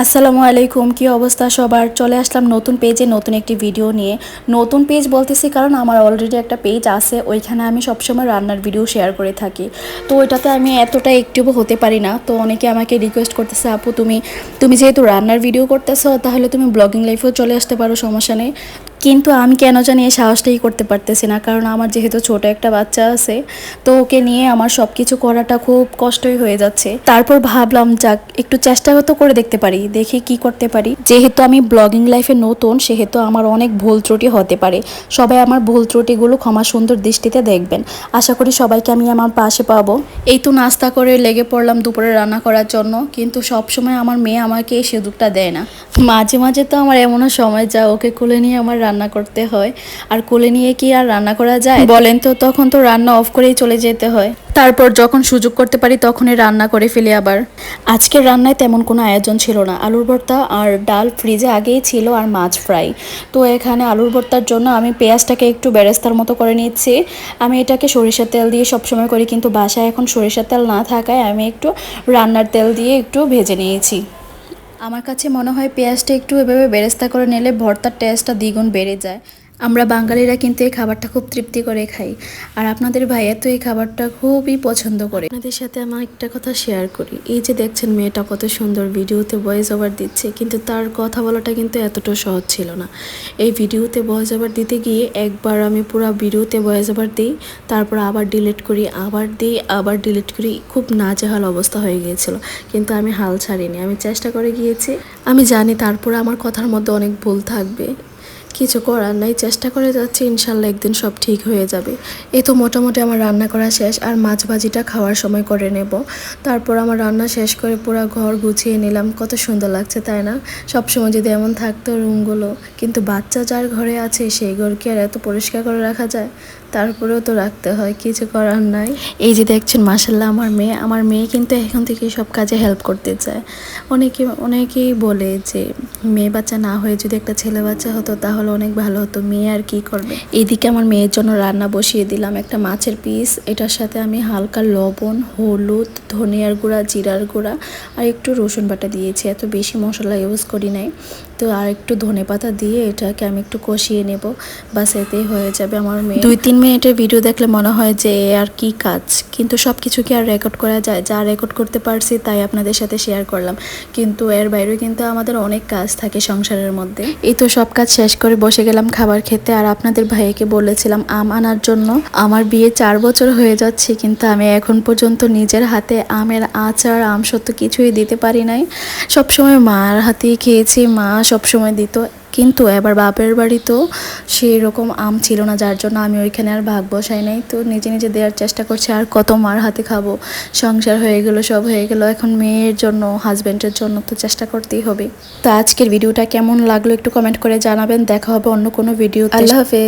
আসসালামু আলাইকুম, কি অবস্থা সবার? চলে আসলাম নতুন পেজে নতুন একটি ভিডিও নিয়ে। নতুন পেজ বলতেছি কারণ আমার অলরেডি একটা পেজ আছে, ওইখানে আমি সবসময় রান্নার ভিডিও শেয়ার করে থাকি। তো ওইটাতে আমি এতটা একটিভ হতে পারি না। তো অনেকে আমাকে রিকোয়েস্ট করতেছে, আপু, তুমি তুমি যেহেতু রান্নার ভিডিও করতেছো, তাহলে তুমি ব্লগিং লাইফেও চলে আসতে পারো, সমস্যা নেই। কিন্তু আমি কেন জানি এই সাহসটাই করতে পারতেছি না, কারণ আমার যেহেতু ছোট একটা বাচ্চা আছে, তো ওকে নিয়ে আমার সব কিছু করাটা খুব কষ্টই হয়ে যাচ্ছে। তারপর ভাবলাম, যাক, একটু চেষ্টা করে দেখতে পারি, দেখি কি করতে পারি। যেহেতু আমি ব্লগিং লাইফে নতুন, সেহেতু আমার অনেক ভুল ত্রুটি হতে পারে। সবাই আমার ভুল ত্রুটিগুলো ক্ষমা সুন্দর দৃষ্টিতে দেখবেন। আশা করি সবাইকে আমি আমার পাশে পাবো। এই তো নাস্তা করে লেগে পড়লাম দুপুরে রান্না করার জন্য, কিন্তু সব সময় আমার মেয়ে আমাকে এই সুযোগটা দেয় না। মাঝে মাঝে তো আমার এমনও সময় যা ওকে কোলে নিয়ে আমার রান্না করতে হয়। আর কোলে নিয়ে কি আর রান্না করা যায়? বলেন তো, তখন তো রান্না অফ করেই চলে যেতে হয়। তারপর যখন সুযোগ করতে পারি, তখনই রান্না করে ফেলি আবার। আজকের রান্নায় তেমন কোনো আয়োজন ছিল না। আলুর ভর্তা আর ডাল ফ্রিজে আগেই ছিল আর মাছ ফ্রাই তো এখানে আলুর ভর্তার জন্য আমি পেঁয়াজটাকে একটু বেরেস্তার মতো করে নিচ্ছি। আমি এটাকে সরিষার তেল দিয়ে সবসময় করি, কিন্তু বাসায় এখন সরিষার তেল না থাকায় আমি একটু রান্নার তেল দিয়ে একটু ভেজে নিয়েছি। আমার কাছে মনে হয় পেঁয়াজটা একটু এভাবে বেরেস্তা করে নিলে ভর্তার টেস্টটা দ্বিগুণ বেড়ে যায়। আমরা বাঙালিরা কিন্তু এই খাবারটা খুব তৃপ্তি করে খাই। আর আপনাদের ভাইয়া তো এই খাবারটা খুবই পছন্দ করে। আপনাদের সাথে আমার একটা কথা শেয়ার করি। এই যে দেখছেন মেয়েটা কত সুন্দর ভিডিওতে ভয়েস ওভার দিচ্ছে, কিন্তু তার কথা বলাটা কিন্তু এতটা সহজ ছিল না। এই ভিডিওতে ভয়েস ওভার দিতে গিয়ে একবার আমি পুরো ভিডিওতে ভয়েস ওভার দিই, তারপর আবার ডিলিট করি, আবার দিই, আবার ডিলিট করি, খুব নাজেহাল অবস্থা হয়ে গিয়েছিল। কিন্তু আমি হাল ছাড়িনি। আমি চেষ্টা করে গিয়েছি। আমি জানি তারপরে আমার কথার মধ্যে অনেক ভুল থাকবে। কিছু করার নাই, চেষ্টা করে যাচ্ছি, ইনশাল্লাহ একদিন সব ঠিক হয়ে যাবে। এই তো মোটামুটি আমার রান্না করা শেষ, আর মাছ ভাজিটা খাওয়ার সময় করে নেব। তারপর আমার রান্না শেষ করে পুরো ঘর গুছিয়ে নিলাম। কত সুন্দর লাগছে, তাই না? সব সময় যদি এমন থাকতো রুমগুলো, কিন্তু বাচ্চা যার ঘরে আছে, সেই ঘরকে আর এত পরিষ্কার করে রাখা যায়? তারপরেও তো রাখতে হয়, কিছু করার নাই। এই যে দেখছেন মাসাল্লাহ আমার মেয়ে আমার মেয়ে কিন্তু এখন থেকে সব কাজে হেল্প করতে চায়। অনেকে, অনেকেই বলে যে, মেয়ে বাচ্চা না হয়ে যদি একটা ছেলে বাচ্চা হতো, তাহলে অনেক ভালো হতো মেয়ে আর কি করবে? এদিকে আমার মেয়ের জন্য রান্না বসিয়ে দিলাম একটা মাছের পিস। এটার সাথে আমি হালকা লবণ হলুদ ধনিয়ার গুঁড়া জিরার গুঁড়া আর একটু রসুন বাটা দিয়েছি। এত বেশি মশলা ইউজ করি নাই। তো আর একটু ধনে পাতা দিয়ে এটাকে আমি একটু কষিয়ে নেব। বাস এতেই হয়ে যাবে আমার মেয়ে। দুই তিন মিনিটের ভিডিও দেখলে মনে হয় যে আর কি কাজ। কিন্তু সব কিছু কি আর রেকর্ড করা যায়? যা রেকর্ড করতে পারছি তাই আপনাদের সাথে শেয়ার করলাম। কিন্তু এর বাইরেও কিন্তু আমাদের অনেক কাজ থাকে সংসারের মধ্যে। এই তো সব কাজ শেষ করে বসে গেলাম খাবার খেতে আর আপনাদের ভাইকে বলেছিলাম আম আনার জন্য। আমার বিয়ে চার বছর হয়ে যাচ্ছে, কিন্তু আমি এখন পর্যন্ত নিজের হাতে আমের আচার, আম সত্য কিছুই দিতে পারি নাই। সবসময় মার হাতেই খেয়েছি, মা সবসময় দিত। কিন্তু এবার বাপের বাড়ি তো সেই রকম আম ছিল না, যার জন্য আমি ওইখানে আর ভাগ বসাই নাই। তো নিজে নিজে দেওয়ার চেষ্টা করছি, আর কত মার হাতে খাব। সংসার হয়ে গেল, সব হয়ে গেল। এখন মেয়ের জন্য হাজব্যান্ডের জন্য তো চেষ্টা করতেই হবে। তো আজকের ভিডিওটা কেমন লাগল একটু কমেন্ট করে জানাবেন। দেখা হবে অন্য কোনো ভিডিও আল্লাহ হাফেজ।